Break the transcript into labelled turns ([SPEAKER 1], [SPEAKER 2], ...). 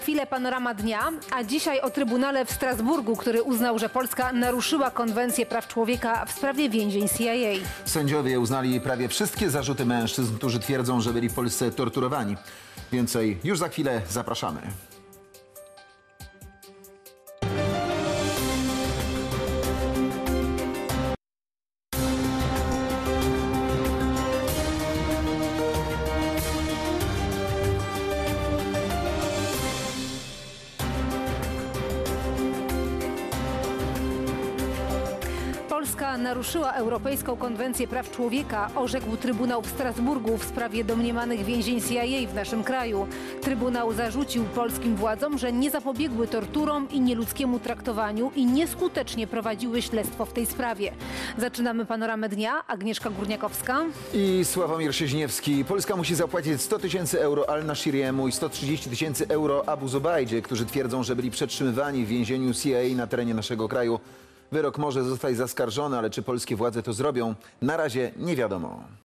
[SPEAKER 1] Chwilę panorama dnia, a dzisiaj o Trybunale w Strasburgu, który uznał, że Polska naruszyła konwencję praw człowieka w sprawie więzień CIA.
[SPEAKER 2] Sędziowie uznali prawie wszystkie zarzuty mężczyzn, którzy twierdzą, że byli w Polsce torturowani. Więcej już za chwilę zapraszamy.
[SPEAKER 1] Polska naruszyła Europejską Konwencję Praw Człowieka, orzekł Trybunał w Strasburgu w sprawie domniemanych więzień CIA w naszym kraju. Trybunał zarzucił polskim władzom, że nie zapobiegły torturom i nieludzkiemu traktowaniu i nieskutecznie prowadziły śledztwo w tej sprawie. Zaczynamy panoramę dnia. Agnieszka Górniakowska.
[SPEAKER 2] I Sławomir Sieźniewski. Polska musi zapłacić 100 tysięcy euro Al-Nashiriemu i 130 tysięcy euro Abu Zubajdzie, którzy twierdzą, że byli przetrzymywani w więzieniu CIA na terenie naszego kraju. Wyrok może zostać zaskarżony, ale czy polskie władze to zrobią? Na razie nie wiadomo.